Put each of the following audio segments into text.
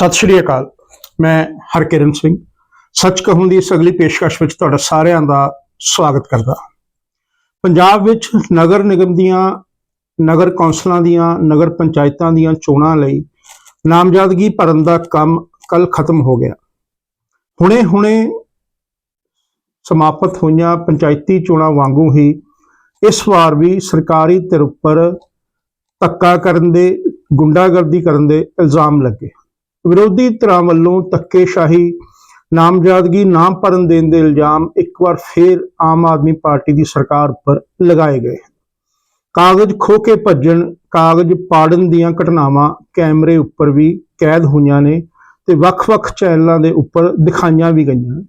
ਸਤਿ ਸ਼੍ਰੀ ਅਕਾਲ। ਮੈਂ ਹਰਕਿਰਨ ਸਿੰਘ। ਸੱਚ ਕਹੂੰ ਦੀ ਇਸ ਅਗਲੀ ਪੇਸ਼ਕਸ਼ ਵਿੱਚ ਤੁਹਾਡਾ ਸਾਰਿਆਂ ਦਾ ਸਵਾਗਤ ਕਰਦਾ ਪੰਜਾਬ ਵਿੱਚ ਨਗਰ ਨਿਗਮ ਦੀਆਂ, ਨਗਰ ਕੌਂਸਲਾਂ ਦੀਆਂ, ਨਗਰ ਪੰਚਾਇਤਾਂ ਦੀਆਂ ਚੋਣਾਂ ਲਈ ਨਾਮਜ਼ਦਗੀ ਭਰਨ ਦਾ ਕੰਮ ਕੱਲ ਖਤਮ ਹੋ ਗਿਆ। ਹੁਣੇ-ਹੁਣੇ ਸਮਾਪਤ ਹੋਈਆਂ ਪੰਚਾਇਤੀ ਚੋਣਾਂ ਵਾਂਗੂ ਹੀ ਇਸ ਵਾਰ ਵੀ ਸਰਕਾਰੀ ਧਿਰ ਉੱਪਰ ਧੱਕਾ ਕਰਨ ਦੇ, ਗੁੰਡਾਗਰਦੀ ਕਰਨ ਦੇ ਇਲਜ਼ਾਮ ਲੱਗੇ। ਵਿਰੋਧੀ ਧਿਰਾਂ ਵੱਲੋਂ ਧੱਕੇਸ਼ਾਹੀ, ਨਾਮਜ਼ਦਗੀ ਨਾ ਭਰਨ ਦੇਣ ਦੇ ਇਲਜ਼ਾਮ ਇੱਕ ਵਾਰ ਫੇਰ ਆਮ ਆਦਮੀ ਪਾਰਟੀ ਦੀ ਸਰਕਾਰ ਉੱਪਰ ਲਗਾਏ ਗਏ ਕਾਗਜ਼ ਖੋ ਕੇ ਭੱਜਣ, ਕਾਗਜ਼ ਪਾੜਨ ਦੀਆਂ ਘਟਨਾਵਾਂ ਕੈਮਰੇ ਉੱਪਰ ਵੀ ਕੈਦ ਹੋਈਆਂ ਨੇ ਤੇ ਵੱਖ-ਵੱਖ ਚੈਨਲਾਂ ਦੇ ਉੱਪਰ ਦਿਖਾਈਆਂ ਵੀ ਗਈਆਂ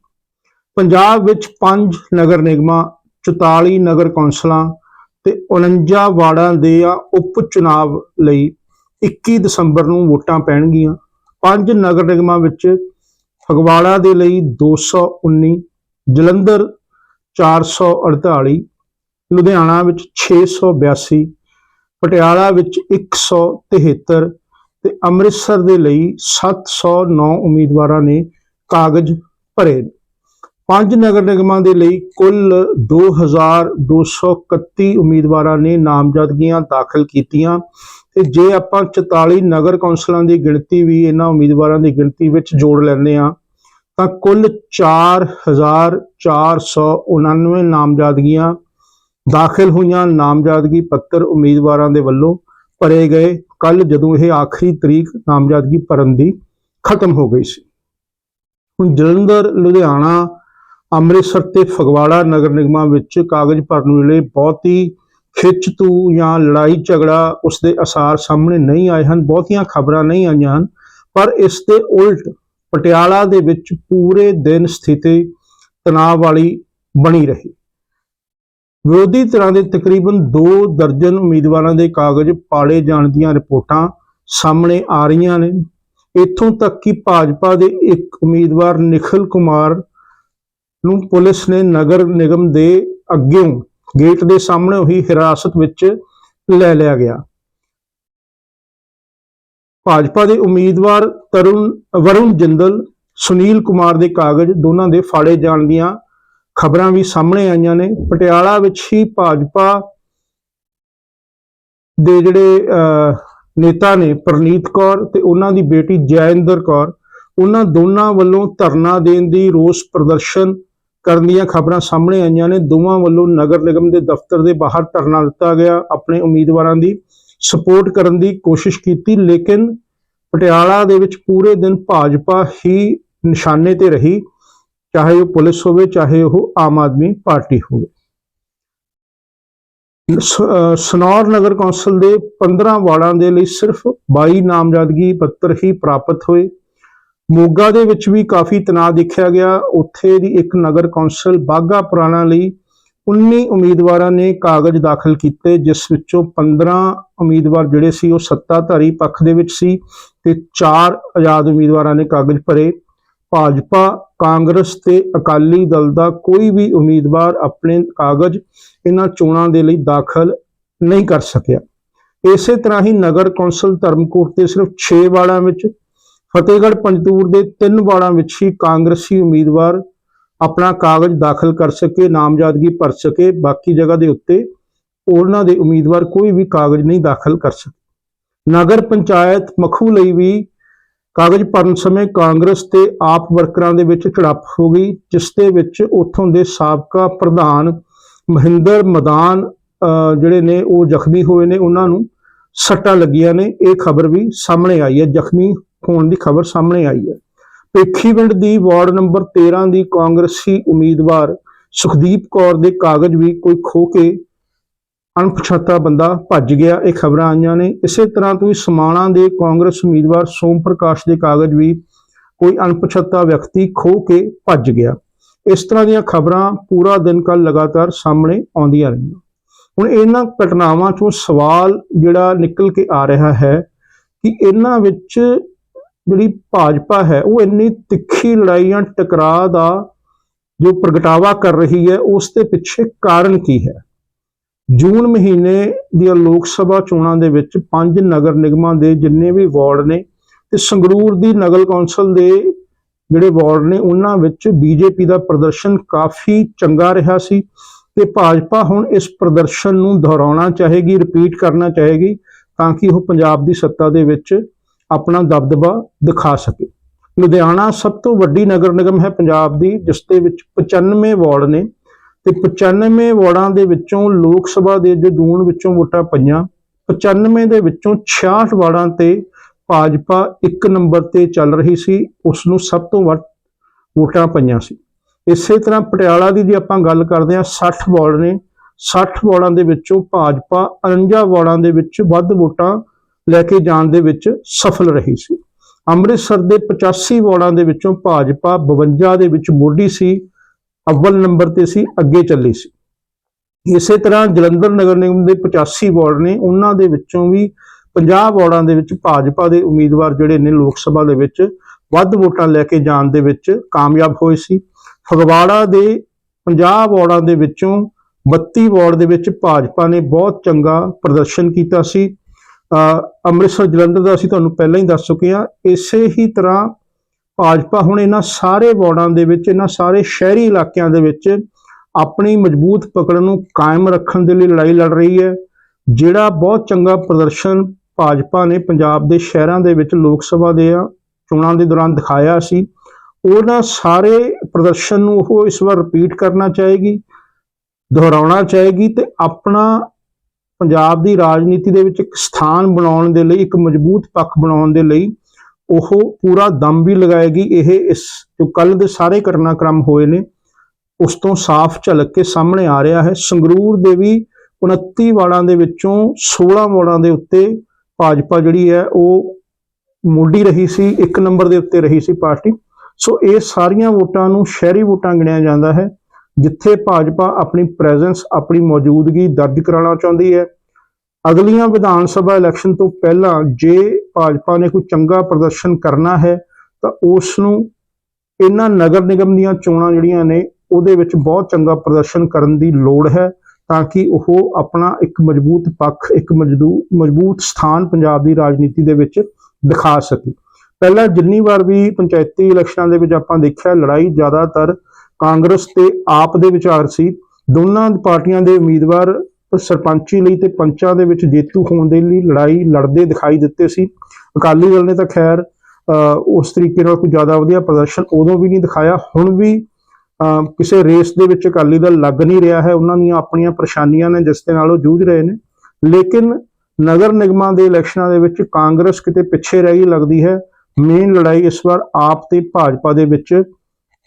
ਪੰਜਾਬ ਵਿੱਚ ਪੰਜ ਨਗਰ ਨਿਗਮਾਂ 44 ਨਗਰ ਕੌਂਸਲਾਂ ਤੇ 49 ਵਾਰਡਾਂ ਦੇ ਆ ਉਪ ਚੁਣਾਵ ਲਈ 21 ਦਸੰਬਰ ਨੂੰ ਵੋਟਾਂ ਪੈਣਗੀਆਂ। ਪੰਜ ਨਗਰ ਨਿਗਮਾਂ ਵਿੱਚ ਫਗਵਾੜਾ ਦੇ ਲਈ 219 ਜਲੰਧਰ 448 ਲੁਧਿਆਣਾ ਵਿੱਚ 682 ਪਟਿਆਲਾ ਵਿੱਚ 173 ਤੇ ਅੰਮ੍ਰਿਤਸਰ ਦੇ ਲਈ 709 ਉਮੀਦਵਾਰਾਂ ਨੇ ਕਾਗਜ਼ ਭਰੇ। ਪੰਜ ਨਗਰ ਨਿਗਮਾਂ ਦੇ ਲਈ ਕੁੱਲ 2231 ਉਮੀਦਵਾਰਾਂ ਨੇ ਨਾਮਜ਼ਦਗੀਆਂ ਦਾਖਲ ਕੀਤੀਆਂ। ਤੇ ਜੇ ਆਪਾਂ 44 ਨਗਰ ਕੌਂਸਲਾਂ ਦੀ ਗਿਣਤੀ ਵੀ ਇਹਨਾਂ ਉਮੀਦਵਾਰਾਂ ਦੀ ਗਿਣਤੀ ਵਿੱਚ ਜੋੜ ਲੈਂਦੇ ਆ ਤਾਂ ਕੁੱਲ 4499 ਨਾਮਜ਼ਦਗੀਆਂ ਦਾਖਲ ਹੋਈਆਂ। ਨਾਮਜ਼ਦਗੀ ਪੱਤਰ ਉਮੀਦਵਾਰਾਂ ਦੇ ਵੱਲੋਂ ਭਰੇ ਗਏ। ਕੱਲ ਜਦੋਂ ਇਹ ਆਖਰੀ ਤਰੀਕ ਨਾਮਜ਼ਦਗੀ ਭਰਨ ਦੀ ਖਤਮ ਹੋ ਗਈ ਸੀ। ਹੁਣ ਜਲੰਧਰ, ਲੁਧਿਆਣਾ, ਅੰਮ੍ਰਿਤਸਰ ਤੇ ਫਗਵਾੜਾ ਨਗਰ ਨਿਗਮਾਂ ਵਿੱਚ ਕਾਗਜ਼ ਭਰਨ ਵੇਲੇ ਬਹੁਤ ਹੀ ਖਿੱਚ ਤੂ ਜਾਂ ਲੜਾਈ ਝਗੜਾ ਉਸ ਦੇ ਅਸਾਰ ਸਾਹਮਣੇ ਨਹੀਂ ਆਏ ਹਨ, ਬਹੁਤੀਆਂ ਖਬਰਾਂ ਨਹੀਂ ਆਈਆਂ ਹਨ, ਪਰ ਇਸ ਦੇ ਉਲਟ ਪਟਿਆਲਾ ਦੇ ਵਿੱਚ ਪੂਰੇ ਦਿਨ ਸਥਿਤੀ ਤਣਾਅ ਵਾਲੀ ਬਣੀ ਰਹੀ। ਵਿਰੋਧੀ ਧਿਰਾਂ ਦੇ ਤਕਰੀਬਨ 2 ਦਰਜਨ ਉਮੀਦਵਾਰਾਂ ਦੇ ਕਾਗਜ਼ ਪਾੜੇ ਜਾਣ ਦੀਆਂ ਰਿਪੋਰਟਾਂ ਸਾਹਮਣੇ ਆ ਰਹੀਆਂ ਨੇ। ਇੱਥੋਂ ਤੱਕ ਕਿ ਭਾਜਪਾ ਦੇ ਇੱਕ ਉਮੀਦਵਾਰ ਨਿਖਲ ਕੁਮਾਰ ਨੂੰ ਪੁਲਿਸ ਨੇ ਨਗਰ ਨਿਗਮ ਦੇ ਅੱਗਿਓਂ ਗੇਟ ਦੇ ਸਾਹਮਣੇ ਹੀ ਹਿਰਾਸਤ ਵਿੱਚ ਲੈ ਲਿਆ ਗਿਆ। ਭਾਜਪਾ ਦੇ ਉਮੀਦਵਾਰ ਤਰੁਣ ਵਰੁਣ ਜਿੰਦਲ ਸੁਨੀਲ ਕੁਮਾਰ ਦੇ ਕਾਗਜ਼ ਦੋਨਾਂ ਦੇ ਫਾੜੇ ਜਾਣ ਦੀਆਂ ਖਬਰਾਂ ਵੀ ਸਾਹਮਣੇ ਆਈਆਂ ਨੇ। ਪਟਿਆਲਾ ਵਿੱਚ ਹੀ ਭਾਜਪਾ ਦੇ ਜਿਹੜੇ ਅਹ, ਨੇਤਾ ਨੇ ਪ੍ਰਨੀਤ ਕੌਰ ਤੇ ਉਹਨਾਂ ਦੀ ਬੇਟੀ ਜੈਇੰਦਰ ਕੌਰ ਉਹਨਾਂ ਦੋਨਾਂ ਵੱਲੋਂ ਧਰਨਾ ਦੇਣ ਦੀ ਰੋਸ ਪ੍ਰਦਰਸ਼ਨ ਕਰਨ ਦੀਆਂ ਖਬਰਾਂ ਸਾਹਮਣੇ ਆਈਆਂ ਨੇ। ਦੋਵਾਂ ਵੱਲੋਂ ਨਗਰ ਨਿਗਮ ਦੇ ਦਫ਼ਤਰ ਦੇ ਬਾਹਰ ਧਰਨਾ ਦਿੱਤਾ ਗਿਆ। ਆਪਣੇ ਉਮੀਦਵਾਰਾਂ ਦੀ ਸਪੋਰਟ ਕਰਨ ਦੀ ਕੋਸ਼ਿਸ਼ ਕੀਤੀ, ਲੇਕਿਨ ਪਟਿਆਲਾ ਦੇ ਵਿੱਚ ਪੂਰੇ ਦਿਨ ਭਾਜਪਾ ਹੀ ਨਿਸ਼ਾਨੇ ਤੇ ਰਹੀ। ਚਾਹੇ ਉਹ ਪੁਲਿਸ ਹੋਵੇ, ਚਾਹੇ ਉਹ ਆਮ ਆਦਮੀ ਪਾਰਟੀ ਹੋਵੇ। ਸਨੌਰ ਨਗਰ ਕੌਂਸਲ ਦੇ 15 ਵਾਰਡਾਂ ਦੇ ਲਈ ਸਿਰਫ 22 ਨਾਮਜ਼ਦਗੀ ਪੱਤਰ ਹੀ ਪ੍ਰਾਪਤ ਹੋਏ। ਮੋਗਾ ਦੇ ਵਿੱਚ ਵੀ ਕਾਫੀ ਤਣਾਅ ਦੇਖਿਆ ਗਿਆ। ਉੱਥੇ ਦੀ ਇੱਕ ਨਗਰ ਕੌਂਸਲ ਬਾਗਾ ਪੁਰਾਣਾ ਲਈ 19 ਉਮੀਦਵਾਰਾਂ ਨੇ ਕਾਗਜ਼ ਦਾਖਲ ਕੀਤੇ, ਜਿਸ ਵਿੱਚੋਂ 15 ਉਮੀਦਵਾਰ ਜਿਹੜੇ ਸੀ ਉਹ ਸੱਤਾਧਾਰੀ ਪੱਖ ਦੇ ਵਿੱਚ ਸੀ ਤੇ 4 ਆਜ਼ਾਦ ਉਮੀਦਵਾਰਾਂ ਨੇ ਕਾਗਜ਼ ਭਰੇ। ਭਾਜਪਾ, ਕਾਂਗਰਸ ਤੇ ਅਕਾਲੀ ਦਲ ਦਾ ਕੋਈ ਵੀ ਉਮੀਦਵਾਰ ਆਪਣੇ ਕਾਗਜ਼ ਇਹਨਾਂ ਚੋਣਾਂ ਦੇ ਲਈ ਦਾਖਲ ਨਹੀਂ ਕਰ ਸਕਿਆ। ਇਸੇ ਤਰ੍ਹਾਂ ਹੀ ਨਗਰ ਕੌਂਸਲ ਧਰਮਕੋਟ ਦੇ ਸਿਰਫ 6 ਵਾਰਡਾਂ ਵਿੱਚ ਫਤਿਹਗੜ੍ਹ ਪੰਜਤੂਰ ਦੇ ਤਿੰਨ ਵਾਰਡਾਂ ਵਿੱਚ ਹੀ ਕਾਂਗਰਸੀ ਉਮੀਦਵਾਰ ਆਪਣਾ ਕਾਗਜ਼ ਦਾਖਲ ਕਰ ਸਕੇ ਨਾਮਜ਼ਦਗੀ ਭਰ ਸਕੇ ਬਾਕੀ ਜਗ੍ਹਾ ਦੇ ਉੱਤੇ ਉਹਨਾਂ ਦੇ ਉਮੀਦਵਾਰ ਕੋਈ ਵੀ ਕਾਗਜ਼ ਨਹੀਂ ਦਾਖਲ ਕਰ ਸਕੇ। ਨਗਰ ਪੰਚਾਇਤ ਮਖੂ ਲਈ ਵੀ ਕਾਗਜ਼ ਭਰਨ ਸਮੇਂ ਕਾਂਗਰਸ ਤੇ ਆਪ ਵਰਕਰਾਂ ਦੇ ਵਿੱਚ ਝੜਪ ਹੋ ਗਈ ਜਿਸ ਦੇ ਵਿੱਚ ਉੱਥੋਂ ਦੇ ਸਾਬਕਾ ਪ੍ਰਧਾਨ ਮਹਿੰਦਰ ਮਦਾਨ ਅਹ, ਜਿਹੜੇ ਨੇ ਉਹ ਜ਼ਖਮੀ ਹੋਏ ਨੇ ਉਹਨਾਂ ਨੂੰ ਸੱਟਾਂ ਲੱਗੀਆਂ ਨੇ। ਇਹ ਖਬਰ ਵੀ ਸਾਹਮਣੇ ਆਈ ਹੈ। ਜ਼ਖਮੀ ਹੋਣ ਦੀ ਖਬਰ ਸਾਹਮਣੇ ਆਈ ਹੈ। ਪੇਖੀਵਿੰਡ ਦੀ ਵਾਰਡ ਨੰਬਰ 13 ਦੀ ਕਾਂਗਰਸੀ ਉਮੀਦਵਾਰ ਸੁਖਦੀਪ ਕੌਰ ਦੇ ਕਾਗਜ਼ ਵੀ ਕੋਈ ਖੋ ਕੇ ਅਣਪਛਾਤਾ ਬੰਦਾ ਭੱਜ ਗਿਆ, ਇਹ ਖਬਰਾਂ ਆਈਆਂ ਨੇ। ਇਸੇ ਤਰ੍ਹਾਂ ਤੋਂ ਹੀ ਸਮਾਣਾ ਦੇ ਕਾਂਗਰਸ ਉਮੀਦਵਾਰ ਸੋਮ ਪ੍ਰਕਾਸ਼ ਦੇ ਕਾਗਜ਼ ਵੀ ਕੋਈ ਅਣਪਛਾਤਾ ਵਿਅਕਤੀ ਖੋ ਕੇ ਭੱਜ ਗਿਆ। ਇਸ ਤਰ੍ਹਾਂ ਦੀਆਂ ਖਬਰਾਂ ਪੂਰਾ ਦਿਨ ਕੱਲ ਲਗਾਤਾਰ ਸਾਹਮਣੇ ਆਉਂਦੀਆਂ ਰਹੀਆਂ। ਹੁਣ ਇਹਨਾਂ ਘਟਨਾਵਾਂ ਚੋਂ ਸਵਾਲ ਜਿਹੜਾ ਨਿਕਲ ਕੇ ਆ ਰਿਹਾ ਹੈ ਕਿ ਇਹਨਾਂ ਵਿੱਚ ਜਿਹੜੀ ਭਾਜਪਾ ਹੈ, ਉਹ ਇੰਨੀ ਤਿੱਖੀ ਲੜਾਈ ਜਾਂ ਟਕਰਾਅ ਦਾ ਜੋ ਪ੍ਰਗਟਾਵਾ ਕਰ ਰਹੀ ਹੈ, ਉਸ ਦੇ ਪਿੱਛੇ ਕਾਰਨ ਕੀ ਹੈ? ਜੂਨ ਮਹੀਨੇ ਦੀਆਂ ਲੋਕ ਸਭਾ ਚੋਣਾਂ ਦੇ ਵਿੱਚ ਪੰਜ ਨਗਰ ਨਿਗਮਾਂ ਦੇ ਜਿੰਨੇ ਵੀ ਵਾਰਡ ਨੇ ਤੇ ਸੰਗਰੂਰ ਦੀ ਨਗਰ ਕੌਂਸਲ ਦੇ ਜਿਹੜੇ ਵਾਰਡ ਨੇ, ਉਹਨਾਂ ਵਿੱਚ ਬੀਜੇਪੀ ਦਾ ਪ੍ਰਦਰਸ਼ਨ ਕਾਫੀ ਚੰਗਾ ਰਿਹਾ ਸੀ ਤੇ ਭਾਜਪਾ ਹੁਣ ਇਸ ਪ੍ਰਦਰਸ਼ਨ ਨੂੰ ਦੁਹਰਾਉਣਾ ਚਾਹੇਗੀ ਰਿਪੀਟ ਕਰਨਾ ਚਾਹੇਗੀ ਤਾਂ ਕਿ ਉਹ ਪੰਜਾਬ ਦੀ ਸੱਤਾ ਦੇ ਵਿੱਚ ਆਪਣਾ ਦਬਦਬਾ ਦਿਖਾ ਸਕੇ। ਲੁਧਿਆਣਾ ਸਭ ਤੋਂ ਵੱਡੀ ਨਗਰ ਨਿਗਮ ਹੈ ਪੰਜਾਬ ਦੀ, ਜਿਸ ਦੇ ਵਿੱਚ 95 ਵਾਰਡ ਨੇ ਤੇ 95 ਵਾਰਡਾਂ ਦੇ ਵਿੱਚੋਂ ਲੋਕ ਸਭਾ ਦੇ ਜੋ ਜੂਨ ਵਿੱਚੋਂ ਵੋਟਾਂ ਪਈਆਂ 95 ਦੇ ਵਿੱਚੋਂ 66 ਵਾਰਡਾਂ ਤੇ ਭਾਜਪਾ ਇੱਕ ਨੰਬਰ ਤੇ ਚੱਲ ਰਹੀ ਸੀ ਉਸ ਨੂੰ ਸਭ ਤੋਂ ਵੱਧ ਵੋਟਾਂ ਪਈਆਂ ਸੀ। ਇਸੇ ਤਰ੍ਹਾਂ ਪਟਿਆਲਾ ਦੀ ਜੇ ਆਪਾਂ ਗੱਲ ਕਰਦੇ ਹਾਂ 60 ਵਾਰਡ ਨੇ। 60 ਵਾਰਡਾਂ ਦੇ ਵਿੱਚੋਂ ਭਾਜਪਾ 49 ਵਾਰਡਾਂ ਦੇ ਵਿੱਚ ਵੱਧ ਵੋਟਾਂ ਲੈ ਕੇ ਜਾਣ ਦੇ ਵਿੱਚ ਸਫਲ ਰਹੀ ਸੀ। ਅੰਮ੍ਰਿਤਸਰ ਦੇ 85 ਵਾਰਡਾਂ ਦੇ ਵਿੱਚੋਂ ਭਾਜਪਾ 52 ਦੇ ਵਿੱਚ ਮੋਢੀ ਸੀ, ਅਵਲ ਨੰਬਰ ਤੇ ਸੀ, ਅੱਗੇ ਚੱਲੀ ਸੀ। ਇਸੇ ਤਰ੍ਹਾਂ ਜਲੰਧਰ ਨਗਰ ਨਿਗਮ ਦੇ 85 ਵਾਰਡ ਨੇ, ਉਹਨਾਂ ਦੇ ਵਿੱਚੋਂ ਵੀ 50 ਵਾਰਡਾਂ ਦੇ ਵਿੱਚ ਭਾਜਪਾ ਦੇ ਉਮੀਦਵਾਰ ਜਿਹੜੇ ਨੇ ਲੋਕ ਸਭਾ ਦੇ ਵਿੱਚ ਵੱਧ ਵੋਟਾਂ ਲੈ ਕੇ ਜਾਣ ਦੇ ਵਿੱਚ ਕਾਮਯਾਬ ਹੋਏ ਸੀ। ਫਗਵਾੜਾ ਦੇ 50 ਵਾਰਡਾਂ ਦੇ ਵਿੱਚੋਂ 32 ਵਾਰਡ ਦੇ ਵਿੱਚ ਭਾਜਪਾ ਨੇ ਬਹੁਤ ਚੰਗਾ ਪ੍ਰਦਰਸ਼ਨ ਕੀਤਾ ਸੀ। ਅੰਮ੍ਰਿਤਸਰ ਜਲੰਧਰ ਦਾ ਅਸੀਂ ਤੁਹਾਨੂੰ ਪਹਿਲਾਂ ਹੀ ਦੱਸ ਚੁੱਕੇ ਹਾਂ, ਇਸੇ ਹੀ ਤਰ੍ਹਾਂ ਭਾਜਪਾ ਹੁਣ ਇਹਨਾਂ ਸਾਰੇ ਵਾਰਡਾਂ ਦੇ ਵਿੱਚ, ਇਹਨਾਂ ਸਾਰੇ ਸ਼ਹਿਰੀ ਇਲਾਕਿਆਂ ਦੇ ਵਿੱਚ ਆਪਣੀ ਮਜ਼ਬੂਤ ਪਕੜ ਨੂੰ ਕਾਇਮ ਰੱਖਣ ਦੇ ਲਈ ਲੜਾਈ ਲੜ ਰਹੀ ਹੈ। ਜਿਹੜਾ ਬਹੁਤ ਚੰਗਾ ਪ੍ਰਦਰਸ਼ਨ ਭਾਜਪਾ ਨੇ ਪੰਜਾਬ ਦੇ ਸ਼ਹਿਰਾਂ ਦੇ ਵਿੱਚ ਲੋਕ ਸਭਾ ਦੇ ਚੋਣਾਂ ਦੇ ਦੌਰਾਨ ਦਿਖਾਇਆ ਸੀ, ਉਹਨਾਂ ਸਾਰੇ ਪ੍ਰਦਰਸ਼ਨ ਨੂੰ ਉਹ ਇਸ ਵਾਰ ਰਿਪੀਟ ਕਰਨਾ ਚਾਹੇਗੀ, ਦੁਹਰਾਉਣਾ ਚਾਹੇਗੀ ਤੇ ਆਪਣਾ ਪੰਜਾਬ ਦੀ ਰਾਜਨੀਤੀ ਦੇ ਵਿੱਚ ਇੱਕ ਸਥਾਨ ਬਣਾਉਣ ਦੇ ਲਈ, ਇੱਕ ਮਜ਼ਬੂਤ ਪੱਖ ਬਣਾਉਣ ਦੇ ਲਈ ਉਹ ਪੂਰਾ ਦਮ ਵੀ ਲਗਾਏਗੀ। ਇਹ ਇਸ ਜੋ ਕੱਲ ਦੇ ਸਾਰੇ ਘਟਨਾਕ੍ਰਮ ਹੋਏ ਨੇ, ਉਸ ਤੋਂ ਸਾਫ਼ ਝਲਕ ਕੇ ਸਾਹਮਣੇ ਆ ਰਿਹਾ ਹੈ। ਸੰਗਰੂਰ ਦੇ ਵੀ 29 ਵਾਰਡਾਂ ਦੇ ਵਿੱਚੋਂ 16 ਵਾਰਡਾਂ ਦੇ ਉੱਤੇ ਭਾਜਪਾ ਜਿਹੜੀ ਹੈ, ਉਹ ਮੋਢੀ ਰਹੀ ਸੀ, ਇੱਕ ਨੰਬਰ ਦੇ ਉੱਤੇ ਰਹੀ ਸੀ ਪਾਰਟੀ। ਸੋ ਇਹ ਸਾਰੀਆਂ ਵੋਟਾਂ ਨੂੰ ਸ਼ਹਿਰੀ ਵੋਟਾਂ ਗਿਣਿਆ ਜਾਂਦਾ ਹੈ। ਜਿੱਥੇ ਭਾਜਪਾ ਆਪਣੀ ਪ੍ਰੈਜ਼ੈਂਸ ਆਪਣੀ ਮੌਜੂਦਗੀ ਦਰਜ ਕਰਾਉਣਾ ਚਾਹੁੰਦੀ ਹੈ। ਅਗਲੀਆਂ ਵਿਧਾਨ ਸਭਾ ਇਲੈਕਸ਼ਨ ਤੋਂ ਪਹਿਲਾਂ ਜੇ ਭਾਜਪਾ ਨੇ ਕੋਈ ਚੰਗਾ ਪ੍ਰਦਰਸ਼ਨ ਕਰਨਾ ਹੈ, ਤਾਂ ਉਸ ਨੂੰ ਇਹਨਾਂ ਨਗਰ ਨਿਗਮ ਦੀਆਂ ਚੋਣਾਂ ਜਿਹੜੀਆਂ ਨੇ, ਉਹਦੇ ਵਿੱਚ ਬਹੁਤ ਚੰਗਾ ਪ੍ਰਦਰਸ਼ਨ ਕਰਨ ਦੀ ਲੋੜ ਹੈ, ਤਾਂ ਕਿ ਉਹ ਆਪਣਾ ਇੱਕ ਮਜ਼ਬੂਤ ਪੱਖ, ਇੱਕ ਮਜ਼ਦੂ, ਮਜ਼ਬੂਤ ਸਥਾਨ ਪੰਜਾਬ ਦੀ ਰਾਜਨੀਤੀ ਦੇ ਵਿੱਚ ਦਿਖਾ ਸਕੇ। ਪਹਿਲਾਂ ਜਿੰਨੀ ਵਾਰ ਵੀ ਪੰਚਾਇਤੀ ਇਲੈਕਸ਼ਨਾਂ ਦੇ ਵਿੱਚ ਆਪਾਂ ਦੇਖਿਆ, ਲੜਾਈ ਜ਼ਿਆਦਾਤਰ ਕਾਂਗਰਸ ਤੇ ਆਪ ਦੇ ਵਿਚਾਰ ਸੀ। ਦੋਨਾਂ ਪਾਰਟੀਆਂ ਦੇ ਉਮੀਦਵਾਰ ਸਰਪੰਚੀ ਲਈ ਤੇ ਪੰਚਾਂ ਦੇ ਵਿੱਚ ਜੇਤੂ ਹੋਣ ਦੇ ਲਈ ਲੜਾਈ ਲੜਦੇ ਦਿਖਾਈ ਦਿੱਤੇ ਸੀ। ਅਕਾਲੀ ਦਲ ਨੇ ਤਾਂ ਖੈਰ ਅ, ਉਸ ਤਰੀਕੇ ਨਾਲ ਕੋਈ ਜ਼ਿਆਦਾ ਵਧੀਆ ਪ੍ਰਦਰਸ਼ਨ ਉਦੋਂ ਵੀ ਨਹੀਂ ਦਿਖਾਇਆ। ਹੁਣ ਵੀ ਅ, ਕਿਸੇ ਰੇਸ ਦੇ ਵਿੱਚ ਅਕਾਲੀ ਦਲ ਲੱਗ ਨਹੀਂ ਰਿਹਾ ਹੈ। ਉਹਨਾਂ ਦੀਆਂ ਆਪਣੀਆਂ ਪਰੇਸ਼ਾਨੀਆਂ ਨੇ ਜਿਸ ਦੇ ਨਾਲ ਉਹ ਜੂਝ ਰਹੇ ਨੇ। ਲੇਕਿਨ ਨਗਰ ਨਿਗਮਾਂ ਦੇ ਇਲੈਕਸ਼ਨਾਂ ਦੇ ਵਿੱਚ ਕਾਂਗਰਸ ਕਿਤੇ ਪਿੱਛੇ ਰਹਿ ਗਈ ਲੱਗਦੀ ਹੈ। ਮੇਨ ਲੜਾਈ ਇਸ ਵਾਰ ਆਪ ਤੇ ਭਾਜਪਾ ਦੇ ਵਿੱਚ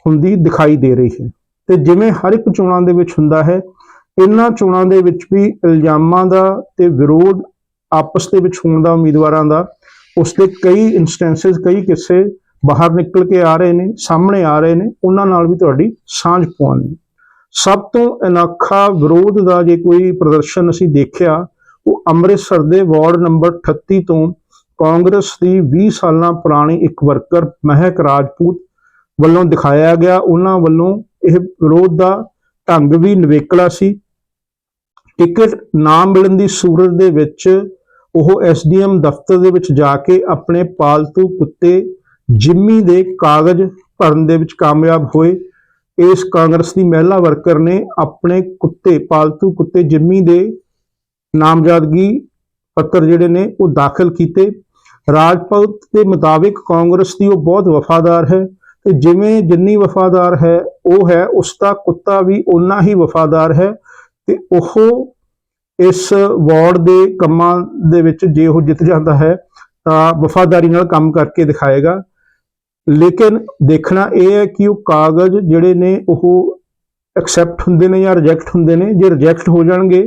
ਹੁੰਦੀ ਦਿਖਾਈ ਦੇ ਰਹੀ ਹੈ। ਤੇ ਜਿਵੇਂ ਹਰ ਇੱਕ ਚੋਣਾਂ ਦੇ ਵਿੱਚ ਹੁੰਦਾ ਹੈ, ਇਹਨਾਂ ਚੋਣਾਂ ਦੇ ਵਿੱਚ ਵੀ ਇਲਜ਼ਾਮਾਂ ਦਾ ਤੇ ਵਿਰੋਧ ਆਪਸ ਦੇ ਵਿੱਚ ਹੋਣ ਦਾ, ਉਮੀਦਵਾਰਾਂ ਦਾ, ਉਸ ਦੇ ਕਈ ਇਨਸਟੈਂਸਸ ਕਈ ਕਿੱਸੇ ਬਾਹਰ ਨਿਕਲ ਕੇ ਆ ਰਹੇ ਨੇ, ਸਾਹਮਣੇ ਆ ਰਹੇ ਨੇ, ਉਹਨਾਂ ਨਾਲ ਵੀ ਤੁਹਾਡੀ ਸਾਂਝ ਪਾਉਣੀ ਸਭ ਤੋਂ ਅਨੋਖਾ ਵਿਰੋਧ ਦਾ ਜੇ ਕੋਈ ਪ੍ਰਦਰਸ਼ਨ ਅਸੀਂ ਦੇਖਿਆ, ਉਹ ਅੰਮ੍ਰਿਤਸਰ ਦੇ ਵਾਰਡ ਨੰਬਰ 38 ਤੋਂ ਕਾਂਗਰਸ ਦੀ 20 ਸਾਲਾਂ ਪੁਰਾਣੀ ਇੱਕ ਵਰਕਰ, ਮਹਿਕ ਰਾਜਪੂਤ ਵੱਲੋਂ ਦਿਖਾਇਆ ਗਿਆ, ਉਹਨਾਂ ਵੱਲੋਂ ਇਹ ਵਿਰੋਧ ਦਾ ਢੰਗ ਵੀ ਨਵੇਕਲਾ ਸੀ ਟਿਕਟ ਨਾ ਮਿਲਣ ਦੀ ਸੂਰਤ ਦੇ ਵਿੱਚ ਉਹ ਐਸਡੀਐਮ ਦਫ਼ਤਰ ਦੇ ਵਿੱਚ ਜਾ ਕੇ ਆਪਣੇ ਪਾਲਤੂ ਕੁੱਤੇ ਜਿੰਮੀ ਦੇ ਕਾਗਜ਼ ਭਰਨ ਦੇ ਵਿੱਚ ਕਾਮਯਾਬ ਹੋਏ। ਇਸ ਕਾਂਗਰਸ ਦੀ ਮਹਿਲਾ ਵਰਕਰ ਨੇ ਆਪਣੇ ਕੁੱਤੇ, ਪਾਲਤੂ ਕੁੱਤੇ ਜਿੰਮੀ ਦੇ ਨਾਮਜ਼ਦਗੀ ਪੱਤਰ ਜਿਹੜੇ ਨੇ ਉਹ ਦਾਖਲ ਕੀਤੇ। ਰਾਜਪੂਤ ਦੇ ਮੁਤਾਬਿਕ ਕਾਂਗਰਸ ਦੀ ਉਹ ਬਹੁਤ ਵਫਾਦਾਰ ਹੈ। ਤੇ ਜਿਵੇਂ ਜਿੰਨੀ ਵਫਾਦਾਰ ਹੈ, ਉਹ ਹੈ, ਉਸ ਦਾ ਕੁੱਤਾ ਵੀ ਉਨਾ ਹੀ ਵਫਾਦਾਰ ਹੈ ਤੇ ਉਹ ਇਸ ਵਾਰਡ ਦੇ ਕੰਮਾਂ ਦੇ ਵਿੱਚ ਜੇ ਉਹ ਜਿੱਤ ਜਾਂਦਾ ਹੈ, ਤਾਂ ਵਫਾਦਾਰੀ ਨਾਲ ਕੰਮ ਕਰਕੇ ਦਿਖਾਏਗਾ। ਲੇਕਿਨ ਦੇਖਣਾ ਇਹ ਹੈ ਕਿ ਉਹ ਕਾਗਜ਼ ਜਿਹੜੇ ਨੇ, ਉਹ ਐਕਸੈਪਟ ਹੁੰਦੇ ਨੇ ਜਾਂ ਰਿਜੈਕਟ ਹੁੰਦੇ ਨੇ। ਜੇ ਰਿਜੈਕਟ ਹੋ ਜਾਣਗੇ,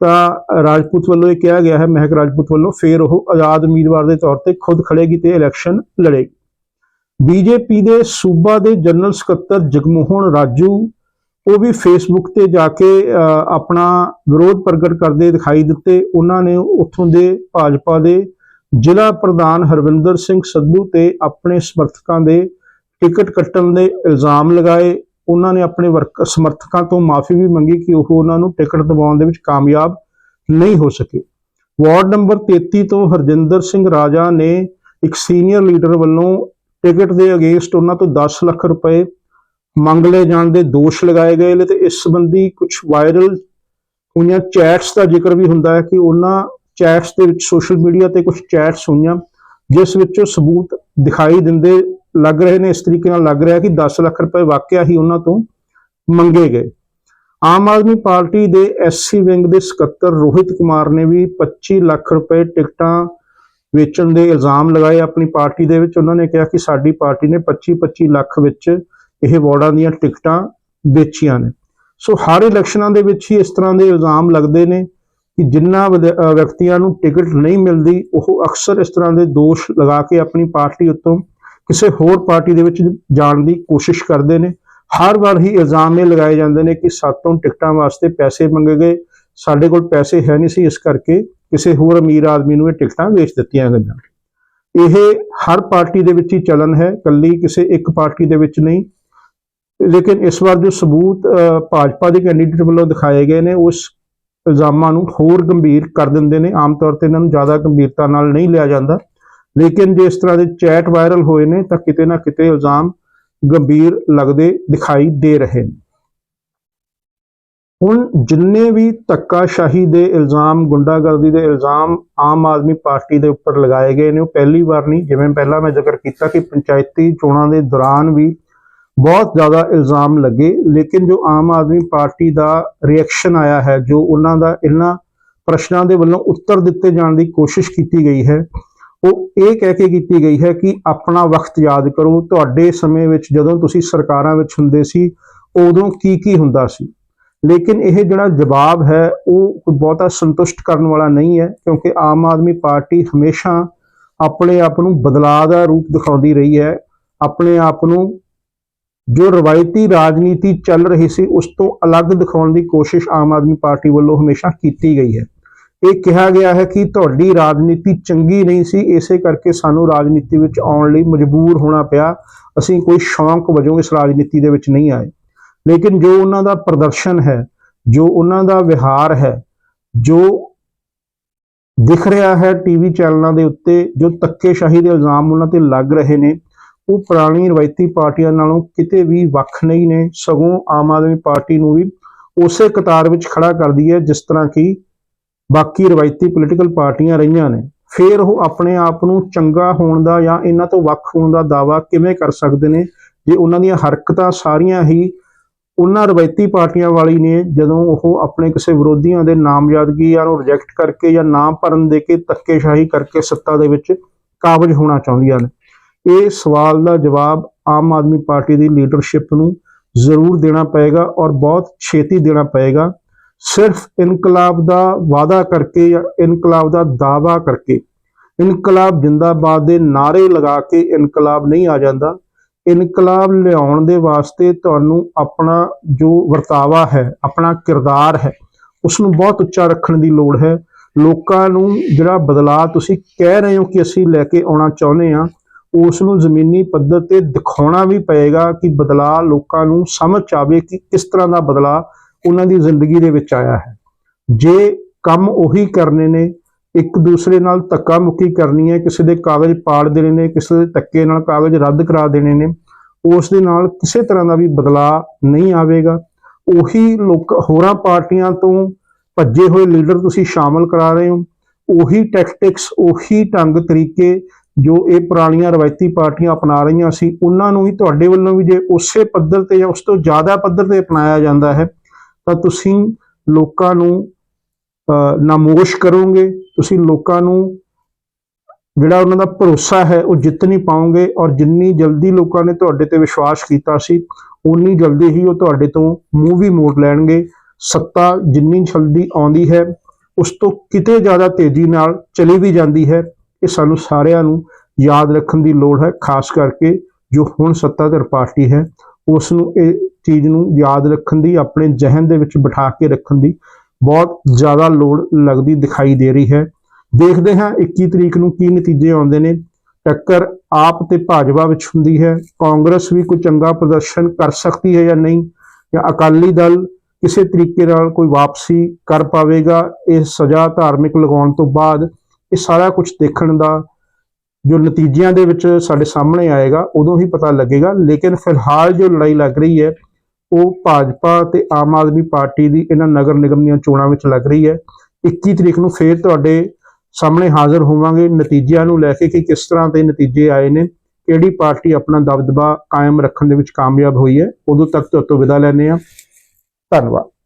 ਤਾਂ ਰਾਜਪੂਤ ਵੱਲੋਂ ਇਹ ਕਿਹਾ ਗਿਆ ਹੈ, ਮਹਿਕ ਰਾਜਪੂਤ ਵੱਲੋਂ, ਫਿਰ ਉਹ ਆਜ਼ਾਦ ਉਮੀਦਵਾਰ ਦੇ ਤੌਰ ਤੇ ਖੁਦ ਖੜੇਗੀ ਤੇ ਇਲੈਕਸ਼ਨ ਲੜੇਗੀ। ਬੀਜੇਪੀ ਦੇ ਸੂਬਾ ਦੇ ਜਨਰਲ ਸਕੱਤਰ ਜਗਮੋਹਨ ਰਾਜੂ, ਉਹ ਵੀ ਫੇਸਬੁੱਕ ਤੇ ਜਾ ਕੇ ਆਪਣਾ ਵਿਰੋਧ ਪ੍ਰਗਟ ਕਰਦੇ ਦਿਖਾਈ ਦਿੱਤੇ। ਉਹਨਾਂ ਨੇ ਉੱਥੋਂ ਦੇ ਭਾਜਪਾ ਦੇ ਜ਼ਿਲ੍ਹਾ ਪ੍ਰਧਾਨ ਹਰਵਿੰਦਰ ਸਿੰਘ ਸੱਧੂ ਤੇ ਆਪਣੇ ਸਮਰਥਕਾਂ ਦੇ ਟਿਕਟ ਕੱਟਣ ਦੇ ਇਲਜ਼ਾਮ ਲਗਾਏ। ਉਹਨਾਂ ਨੇ ਆਪਣੇ ਵਰਕ, ਸਮਰਥਕਾਂ ਤੋਂ ਮਾਫੀ ਵੀ ਮੰਗੀ ਕਿ ਉਹ ਉਹਨਾਂ ਨੂੰ ਟਿਕਟ ਦਿਵਾਉਣ ਦੇ ਵਿੱਚ ਕਾਮਯਾਬ ਨਹੀਂ ਹੋ ਸਕੇ। ਵਾਰਡ ਨੰਬਰ 33 ਤੋਂ ਹਰਜਿੰਦਰ ਸਿੰਘ ਰਾਜਾ ਨੇ ਇੱਕ ਸੀਨੀਅਰ ਲੀਡਰ ਵੱਲੋਂ ਟਿਕਟ ਦੇ ਅਗੇਂਸਟ ਉਹਨਾਂ ਤੋਂ 10 ਲੱਖ ਰੁਪਏ ਮੰਗ ਲਏ ਜਾਣ ਦੇ ਦੋਸ਼ ਲਗਾਏ ਗਏ ਨੇ ਤੇ ਇਸ ਸੰਬੰਧੀ ਕੁਝ ਵਾਇਰਲ ਹੋਈਆਂ ਚੈਟਸ ਦਾ ਜ਼ਿਕਰ ਵੀ ਹੁੰਦਾ ਹੈ ਕਿ ਉਹਨਾਂ ਚੈਟਸ ਦੇ ਵਿੱਚ ਸੋਸ਼ਲ ਮੀਡੀਆ ਤੇ ਕੁਝ ਚੈਟਸ ਹੋਈਆਂ, ਜਿਸ ਵਿੱਚੋਂ ਸਬੂਤ ਦਿਖਾਈ ਦਿੰਦੇ ਲੱਗ ਰਹੇ ਨੇ, ਇਸ ਤਰੀਕੇ ਨਾਲ ਲੱਗ ਰਿਹਾ ਕਿ 10 ਲੱਖ ਰੁਪਏ ਵਾਕਿਆ ਹੀ ਉਹਨਾਂ ਤੋਂ ਮੰਗੇ ਗਏ। ਆਮ ਆਦਮੀ ਪਾਰਟੀ ਦੇ ਐਸਸੀ ਵਿੰਗ ਦੇ ਸਕੱਤਰ ਰੋਹਿਤ ਕੁਮਾਰ ਨੇ ਵੀ 25 ਲੱਖ ਰੁਪਏ ਟਿਕਟਾਂ ਵੇਚਣ ਦੇ ਇਲਜ਼ਾਮ ਲਗਾਏ ਆਪਣੀ ਪਾਰਟੀ ਦੇ ਵਿੱਚ। ਉਹਨਾਂ ਨੇ ਕਿਹਾ ਕਿ ਸਾਡੀ ਪਾਰਟੀ ਨੇ 25-25 ਲੱਖ ਵਿੱਚ ਇਹ ਵਾਰਡਾਂ ਦੀਆਂ ਟਿਕਟਾਂ ਵੇਚੀਆਂ ਨੇ। ਸੋ ਹਰ ਇਲੈਕਸ਼ਨਾਂ ਦੇ ਵਿੱਚ ਹੀ ਇਸ ਤਰ੍ਹਾਂ ਦੇ ਇਲਜ਼ਾਮ ਲੱਗਦੇ ਨੇ ਕਿ ਜਿਨ੍ਹਾਂ ਵਿਦ- ਵਿਅਕਤੀਆਂ ਨੂੰ ਟਿਕਟ ਨਹੀਂ ਮਿਲਦੀ, ਉਹ ਅਕਸਰ ਇਸ ਤਰ੍ਹਾਂ ਦੇ ਦੋਸ਼ ਲਗਾ ਕੇ ਆਪਣੀ ਪਾਰਟੀ ਉੱਤੋਂ ਕਿਸੇ ਹੋਰ ਪਾਰਟੀ ਦੇ ਵਿੱਚ ਜਾਣ ਦੀ ਕੋਸ਼ਿਸ਼ ਕਰਦੇ ਨੇ। ਹਰ ਵਾਰ ਹੀ ਇਲਜ਼ਾਮ ਇਹ ਲਗਾਏ ਜਾਂਦੇ ਨੇ ਕਿ ਸਾਤੋਂ ਟਿਕਟਾਂ ਵਾਸਤੇ ਪੈਸੇ ਮੰਗੇ ਗਏ ਸਾਡੇ ਕੋਲ ਪੈਸੇ ਹੈ ਨਹੀਂ ਸੀ, ਇਸ ਕਰਕੇ ਕਿਸੇ ਹੋਰ ਅਮੀਰ ਆਦਮੀ ਨੂੰ ਇਹ ਟਿਕਟਾਂ ਵੇਚ ਦਿੱਤੀਆਂ ਗਈਆਂ। ਇਹ ਹਰ ਪਾਰਟੀ ਦੇ ਵਿੱਚ ਹੀ ਚੱਲਣ ਹੈ ਕੱਲੀ ਕਿਸੇ ਇੱਕ ਪਾਰਟੀ ਦੇ ਵਿੱਚ ਨਹੀਂ। ਲੇਕਿਨ ਇਸ ਵਾਰ ਜੋ ਸਬੂਤ ਭਾਜਪਾ ਦੇ ਕੈਂਡੀਡੇਟ ਵੱਲੋਂ ਦਿਖਾਏ ਗਏ ਨੇ, ਉਸ ਇਲਜ਼ਾਮਾਂ ਨੂੰ ਹੋਰ ਗੰਭੀਰ ਕਰ ਦਿੰਦੇ ਨੇ। ਆਮ ਤੌਰ ਤੇ ਇਹਨਾਂ ਨੂੰ ਜ਼ਿਆਦਾ ਗੰਭੀਰਤਾ ਨਾਲ ਨਹੀਂ ਲਿਆ ਜਾਂਦਾ। ਲੇਕਿਨ ਜੇ ਇਸ ਤਰ੍ਹਾਂ ਦੇ ਚੈਟ ਵਾਇਰਲ ਹੋਏ ਨੇ, ਤਾਂ ਕਿਤੇ ਨਾ ਕਿਤੇ ਇਲਜ਼ਾਮ ਗੰਭੀਰ ਲੱਗਦੇ ਦਿਖਾਈ ਦੇ ਰਹੇ ਨੇ। ਹੁਣ ਜਿੰਨੇ ਵੀ ਧੱਕਾਸ਼ਾਹੀ ਦੇ ਇਲਜ਼ਾਮ, ਗੁੰਡਾਗਰਦੀ ਦੇ ਇਲਜ਼ਾਮ ਆਮ ਆਦਮੀ ਪਾਰਟੀ ਦੇ ਉੱਪਰ ਲਗਾਏ ਗਏ ਨੇ, ਉਹ ਪਹਿਲੀ ਵਾਰ ਨਹੀਂ, ਜਿਵੇਂ ਪਹਿਲਾਂ ਮੈਂ ਜ਼ਿਕਰ ਕੀਤਾ ਕਿ ਪੰਚਾਇਤੀ ਚੋਣਾਂ ਦੇ ਦੌਰਾਨ ਵੀ ਬਹੁਤ ਜ਼ਿਆਦਾ ਇਲਜ਼ਾਮ ਲੱਗੇ, ਲੇਕਿਨ ਜੋ ਆਮ ਆਦਮੀ ਪਾਰਟੀ ਦਾ ਰਿਐਕਸ਼ਨ ਆਇਆ ਹੈ, ਜੋ ਉਹਨਾਂ ਦਾ ਇਹਨਾਂ ਪ੍ਰਸ਼ਨਾਂ ਦੇ ਵੱਲੋਂ ਉੱਤਰ ਦਿੱਤੇ ਜਾਣ ਦੀ ਕੋਸ਼ਿਸ਼ ਕੀਤੀ ਗਈ ਹੈ, ਉਹ ਇਹ ਕਹਿ ਕੇ ਕੀਤੀ ਗਈ ਹੈ ਕਿ ਆਪਣਾ ਵਕਤ ਯਾਦ ਕਰੋ, ਤੁਹਾਡੇ ਸਮੇਂ ਵਿੱਚ ਜਦੋਂ ਤੁਸੀਂ ਸਰਕਾਰਾਂ ਵਿੱਚ ਹੁੰਦੇ ਸੀ, ਉਦੋਂ ਕੀ ਕੀ ਹੁੰਦਾ ਸੀ? ਲੇਕਿਨ ਇਹ ਜਿਹੜਾ ਜਵਾਬ ਹੈ, ਉਹ ਕੋਈ ਬਹੁਤਾ ਸੰਤੁਸ਼ਟ ਕਰਨ ਵਾਲਾ ਨਹੀਂ ਹੈ, ਕਿਉਂਕਿ ਆਮ ਆਦਮੀ ਪਾਰਟੀ ਹਮੇਸ਼ਾ ਆਪਣੇ ਆਪ ਨੂੰ ਬਦਲਾਅ ਦਾ ਰੂਪ ਦਿਖਾਉਂਦੀ ਰਹੀ ਹੈ। ਆਪਣੇ ਆਪ ਨੂੰ ਜੋ ਰਵਾਇਤੀ ਰਾਜਨੀਤੀ ਚੱਲ ਰਹੀ ਸੀ, ਉਸ ਤੋਂ ਅਲੱਗ ਦਿਖਾਉਣ ਦੀ ਕੋਸ਼ਿਸ਼ ਆਮ ਆਦਮੀ ਪਾਰਟੀ ਵੱਲੋਂ ਹਮੇਸ਼ਾ ਕੀਤੀ ਗਈ ਹੈ। ਇਹ ਕਿਹਾ ਗਿਆ ਹੈ ਕਿ ਤੁਹਾਡੀ ਰਾਜਨੀਤੀ ਚੰਗੀ ਨਹੀਂ ਸੀ, ਇਸੇ ਕਰਕੇ ਸਾਨੂੰ ਰਾਜਨੀਤੀ ਵਿੱਚ ਆਉਣ ਲਈ ਮਜਬੂਰ ਹੋਣਾ ਪਿਆ। ਅਸੀਂ ਕੋਈ ਸ਼ੌਂਕ ਵਜੋਂ ਇਸ ਰਾਜਨੀਤੀ ਦੇ ਵਿੱਚ ਨਹੀਂ ਆਏ। ਲੇਕਿਨ ਜੋ ਉਹਨਾਂ ਦਾ ਪ੍ਰਦਰਸ਼ਨ ਹੈ, ਜੋ ਉਹਨਾਂ ਦਾ ਵਿਹਾਰ ਹੈ, ਜੋ ਦਿਖ ਰਿਹਾ ਹੈ ਟੀਵੀ ਚੈਨਲਾਂ ਦੇ ਉੱਤੇ, ਜੋ ਧੱਕੇਸ਼ਾਹੀ ਦੇ ਇਲਜ਼ਾਮ ਉਹਨਾਂ ਤੇ ਲੱਗ ਰਹੇ ਨੇ, ਉਹ ਪੁਰਾਣੀ ਰਵਾਇਤੀ ਪਾਰਟੀਆਂ ਨਾਲੋਂ ਕਿਤੇ ਵੀ ਵੱਖ ਨਹੀਂ ਨੇ। ਸਗੋਂ ਆਮ ਆਦਮੀ ਪਾਰਟੀ ਨੂੰ ਵੀ ਉਸੇ ਕਤਾਰ ਵਿੱਚ ਖੜਾ ਕਰਦੀ ਹੈ, ਜਿਸ ਤਰ੍ਹਾਂ ਕਿ ਬਾਕੀ ਰਵਾਇਤੀ ਪੋਲੀਟੀਕਲ ਪਾਰਟੀਆਂ ਰਹੀਆਂ ਨੇ। ਫਿਰ ਉਹ ਆਪਣੇ ਆਪ ਨੂੰ ਚੰਗਾ ਹੋਣ ਦਾ ਜਾਂ ਇਹਨਾਂ ਤੋਂ ਵੱਖ ਹੋਣ ਦਾ ਦਾਵਾ ਕਿਵੇਂ ਕਰ ਸਕਦੇ ਨੇ? ਜੇ ਉਹਨਾਂ ਦੀਆਂ ਹਰਕਤਾਂ ਸਾਰੀਆਂ ਹੀ ਉਹਨਾਂ ਰਵਾਇਤੀ ਪਾਰਟੀਆਂ ਵਾਲੀ ਨੇ ਜਦੋਂ ਉਹ ਆਪਣੇ ਕਿਸੇ ਵਿਰੋਧੀਆਂ ਦੇ ਨਾਮਜ਼ਦਗੀ ਜਾਂ ਨੂੰ ਰਿਜੈਕਟ ਕਰਕੇ ਜਾਂ ਨਾਮ ਭਰਨ ਦੇ ਕੇ ਧੱਕੇਸ਼ਾਹੀ ਕਰਕੇ ਸੱਤਾ ਦੇ ਵਿੱਚ ਕਾਬਜ ਹੋਣਾ ਚਾਹੁੰਦੀਆਂ ਨੇ। ਇਹ ਸਵਾਲ ਦਾ ਜਵਾਬ ਆਮ ਆਦਮੀ ਪਾਰਟੀ ਦੀ ਲੀਡਰਸ਼ਿਪ ਨੂੰ ਜ਼ਰੂਰ ਦੇਣਾ ਪਏਗਾ ਔਰ ਬਹੁਤ ਛੇਤੀ ਦੇਣਾ ਪਏਗਾ। ਸਿਰਫ ਇਨਕਲਾਬ ਦਾ ਵਾਅਦਾ ਕਰਕੇ ਜਾਂ ਇਨਕਲਾਬ ਦਾ ਦਾਵਾ ਕਰਕੇ, ਇਨਕਲਾਬ ਜਿੰਦਾਬਾਦ ਦੇ ਨਾਰੇ ਲਗਾ ਕੇ ਇਨਕਲਾਬ ਨਹੀਂ ਆ ਜਾਂਦਾ ਇਨਕਲਾਬ ਲਿਆਉਣ ਦੇ ਵਾਸਤੇ ਤੁਹਾਨੂੰ ਆਪਣਾ ਜੋ ਵਰਤਾਵਾ ਹੈ, ਆਪਣਾ ਕਿਰਦਾਰ ਹੈ ਉਸ ਨੂੰ ਬਹੁਤ ਉੱਚਾ ਰੱਖਣ ਦੀ ਲੋੜ ਹੈ। ਲੋਕਾਂ ਨੂੰ ਜਿਹੜਾ ਬਦਲਾਅ ਤੁਸੀਂ ਕਹਿ ਰਹੇ ਹੋ ਕਿ ਅਸੀਂ ਲੈ ਕੇ ਆਉਣਾ ਚਾਹੁੰਦੇ ਆ ਉਸ ਨੂੰ ਜ਼ਮੀਨੀ ਪੱਧਰ ਤੇ ਦਿਖਾਉਣਾ ਵੀ ਪਏਗਾ ਕਿ ਬਦਲਾਅ ਲੋਕਾਂ ਨੂੰ ਸਮਝ ਆਵੇ ਕਿ ਕਿਸ ਤਰ੍ਹਾਂ ਦਾ ਬਦਲਾਅ ਉਹਨਾਂ ਦੀ ਜ਼ਿੰਦਗੀ ਦੇ ਵਿੱਚ ਆਇਆ ਹੈ। ਜੇ ਕੰਮ ਉਹੀ ਕਰਨੇ ਨੇ ਇੱਕ ਦੂਸਰੇ ਨਾਲ ਧੱਕਾ ਮੁੱਕੀ ਕਰਨੀ ਹੈ, ਕਿਸੇ ਦੇ ਕਾਗਜ਼ ਪਾੜ ਦੇਣੇ ਨੇ, ਕਿਸੇ ਦੇ ਧੱਕੇ ਨਾਲ ਕਾਗਜ਼ ਰੱਦ ਕਰਾ ਦੇਣੇ ਨੇ, ਉਸ ਦੇ ਨਾਲ ਕਿਸੇ ਤਰ੍ਹਾਂ ਦਾ ਵੀ ਬਦਲਾਅ ਨਹੀਂ ਆਵੇਗਾ। ਉਹੀ ਲੋਕ, ਹੋਰਾਂ ਪਾਰਟੀਆਂ ਤੋਂ ਭੱਜੇ ਹੋਏ ਲੀਡਰ ਤੁਸੀਂ ਸ਼ਾਮਲ ਕਰਾ ਰਹੇ ਹੋ। ਉਹੀ ਟੈਕਟਿਕਸ ਉਹੀ ਢੰਗ ਤਰੀਕੇ ਜੋ ਇਹ ਪੁਰਾਣੀਆਂ ਰਵਾਇਤੀ ਪਾਰਟੀਆਂ ਅਪਣਾ ਰਹੀਆਂ ਸੀ, ਉਹਨਾਂ ਨੂੰ ਹੀ ਤੁਹਾਡੇ ਵੱਲੋਂ ਵੀ ਜੇ ਉਸੇ ਪੱਧਰ ਤੇ ਜਾਂ ਉਸ ਤੋਂ ਜ਼ਿਆਦਾ ਪੱਧਰ ਤੇ ਅਪਣਾਇਆ ਜਾਂਦਾ ਹੈ, ਤਾਂ ਤੁਸੀਂ ਲੋਕਾਂ ਨੂੰ ਨਾਮੋਸ਼ ਕਰੋਗੇ। ਤੁਸੀਂ ਲੋਕਾਂ ਨੂੰ ਜਿਹੜਾ ਉਹਨਾਂ ਦਾ ਭਰੋਸਾ ਹੈ, ਉਹ ਜਿੱਤ ਨਹੀਂ ਪਾਓਗੇ ਔਰ ਜਿੰਨੀ ਜਲਦੀ ਲੋਕਾਂ ਨੇ ਤੁਹਾਡੇ ਤੇ ਵਿਸ਼ਵਾਸ ਕੀਤਾ ਸੀ ਉਨੀ ਜਲਦੀ ਹੀ ਉਹ ਤੁਹਾਡੇ ਤੋਂ ਮੂੰਹ ਵੀ ਮੋੜ ਲੈਣਗੇ। ਸੱਤਾ ਜਿੰਨੀ ਜਲਦੀ ਆਉਂਦੀ ਹੈ, ਉਸ ਤੋਂ ਕਿਤੇ ਜ਼ਿਆਦਾ ਤੇਜ਼ੀ ਨਾਲ ਚਲੀ ਵੀ ਜਾਂਦੀ ਹੈ। ਇਹ ਸਾਨੂੰ ਸਾਰਿਆਂ ਨੂੰ ਯਾਦ ਰੱਖਣ ਦੀ ਲੋੜ ਹੈ, ਖਾਸ ਕਰਕੇ ਜੋ ਹੁਣ ਸੱਤਾਧਰ ਪਾਰਟੀ ਹੈ, ਉਸ ਨੂੰ ਇਹ ਚੀਜ਼ ਨੂੰ ਯਾਦ ਰੱਖਣ ਦੀ, ਆਪਣੇ ਜ਼ਿਹਨ ਦੇ ਵਿੱਚ ਬਿਠਾ ਕੇ ਰੱਖਣ ਦੀ ਬਹੁਤ ਜ਼ਿਆਦਾ ਲੋੜ ਲੱਗਦੀ ਦਿਖਾਈ ਦੇ ਰਹੀ ਹੈ। ਦੇਖਦੇ ਹਾਂ 21 ਤਰੀਕ ਨੂੰ ਕੀ ਨਤੀਜੇ ਆਉਂਦੇ ਨੇ। ਟੱਕਰ ਆਪ ਤੇ ਭਾਜਪਾ ਵਿੱਚ ਹੁੰਦੀ ਹੈ। ਕਾਂਗਰਸ ਵੀ ਕੋਈ ਚੰਗਾ ਪ੍ਰਦਰਸ਼ਨ ਕਰ ਸਕਦੀ ਹੈ ਜਾਂ ਨਹੀਂ? ਜਾਂ ਅਕਾਲੀ ਦਲ ਕਿਸੇ ਤਰੀਕੇ ਨਾਲ ਕੋਈ ਵਾਪਸੀ ਕਰ ਪਾਵੇਗਾ? ਇਹ ਸਜ਼ਾ ਧਾਰਮਿਕ ਲਗਾਉਣ ਤੋਂ ਬਾਅਦ ਇਹ ਸਾਰਾ ਕੁਝ ਦੇਖਣ ਦਾ ਜੋ ਨਤੀਜਿਆਂ ਦੇ ਵਿੱਚ ਸਾਡੇ ਸਾਹਮਣੇ ਆਏਗਾ, ਉਦੋਂ ਹੀ ਪਤਾ ਲੱਗੇਗਾ। ਲੇਕਿਨ ਫਿਲਹਾਲ ਜੋ ਲੜਾਈ ਲੱਗ ਰਹੀ ਹੈ ਉਹ ਭਾਜਪਾ ਤੇ ਆਮ ਆਦਮੀ ਪਾਰਟੀ ਦੀ ਇਹਨਾਂ ਨਗਰ ਨਿਗਮ ਦੀਆਂ ਚੋਣਾਂ ਵਿੱਚ ਲੱਗ ਰਹੀ ਹੈ। 21 ਤਰੀਕ ਨੂੰ ਫੇਰ ਤੁਹਾਡੇ ਸਾਹਮਣੇ ਹਾਜ਼ਰ ਹੋਵਾਂਗੇ ਨਤੀਜਿਆਂ ਨੂੰ ਲੈ ਕੇ ਕਿ ਕਿਸ ਤਰ੍ਹਾਂ ਦੇ ਨਤੀਜੇ ਆਏ ਨੇ, ਕਿਹੜੀ ਪਾਰਟੀ ਆਪਣਾ ਦਬਦਬਾ ਕਾਇਮ ਰੱਖਣ ਦੇ ਵਿੱਚ ਕਾਮਯਾਬ ਹੋਈ ਹੈ। ਉਦੋਂ ਤੱਕ ਤੁਹਾਡੇ ਤੋਂ ਵਿਦਾ ਲੈਂਦੇ ਹਾਂ। ਧੰਨਵਾਦ।